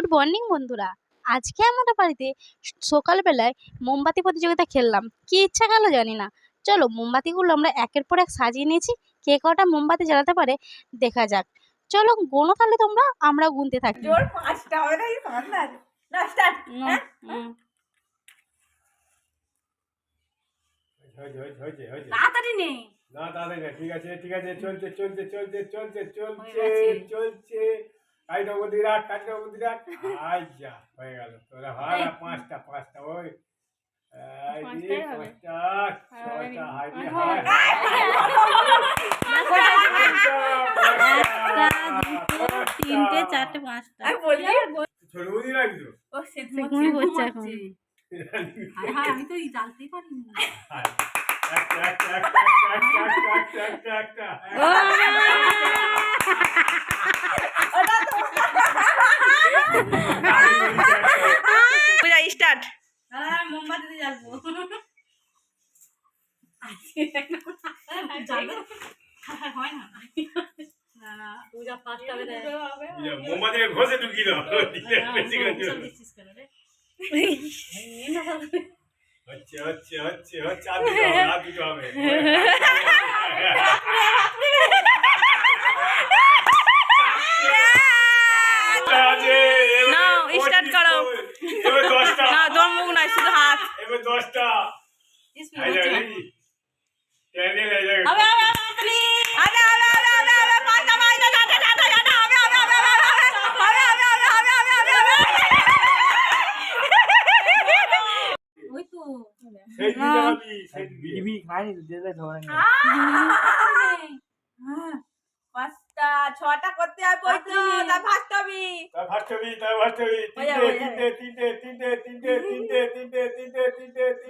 Good morning বন্ধুরা। আজকে আমাদের বাড়িতে সকালবেলায় মোমবাতি প্রতিযোগিতা খেললাম। কি ইচ্ছা গেল জানি না। চলো মোমবাতিগুলো আমরা একের পর এক সাজিয়ে নিয়েছি। কে কটা মোমবাতি জ্বালাতে পারে দেখা যাক। চলো গোনো তাহলে তোমরা আমরা গুনতে থাকি। জোর পাঁচটা হবে না কি পাঁচ না। না স্টার্ট হ্যাঁ তাড়াতাড়ি নেই না ঠিক আছে ঠিক আছে চলছে চলছে চলছে চলছে চলছে চলছে। কাইটো বুদ্ধিরা কাইটো বুদ্ধিরা আইয়া হয়ে গেল তোরা হারা পাঁচটা পাঁচটা ওই তিনটে চারটে পাঁচটা ছোট বুদ্ধি লাগছিল ও সে করছে আমি তো জানতেই পারিনি একটা একটা একটা একটা একটা একটা হয় না পূজা ঢুকি আচ্ছা আচ্ছা আচ্ছা আচ্ছা আর দুটো হবে স্টার্ট না শুধু হাত এবার দশটা ছটা করতে হবে ওই তো তার ফার্স্ট। হয়ে হয়ে তিনটে, তিনটে, তিনটে, তিনটে, তিনটে, তিনটে, তিনটে, তিনটে, তিনটে,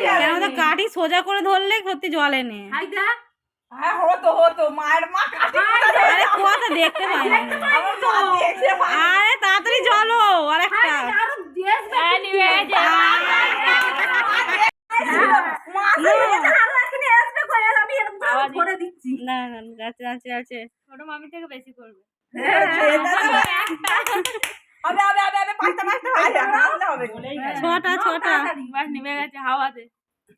সোজা করে ধরলে সত্যি জল এনে দেখতে পাই আরে তাড়াতাড়ি চলো ছটা ছটা নেমে গেছে হাওয়াতে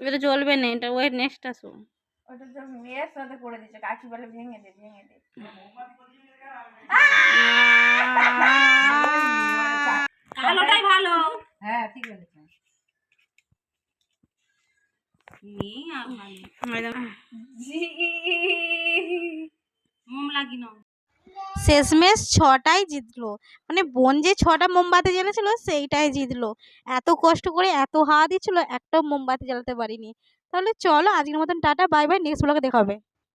এটা চলবে না এটা ওয়েট নেক্সট আসো ওটা তো মেয়ের সাথে করে দিচ্ছে কাকি বলে ভেঙে দে ভেঙে দে ভালোটাই ভালো হ্যাঁ ঠিক বলেছ মোম লাগি না শেষমেশ ছটাই জিতলো। মানে বোন যে ছটা মোমবাতি জ্বেলেছিল সেইটাই জিতলো। এত কষ্ট করে এত হাওয়া দিচ্ছিল একটাও মোমবাতি জ্বালাতে পারিনি। তাহলে চলো আজকের মতন টাটা, বাই বাই নেক্সট ব্লগে দেখা হবে।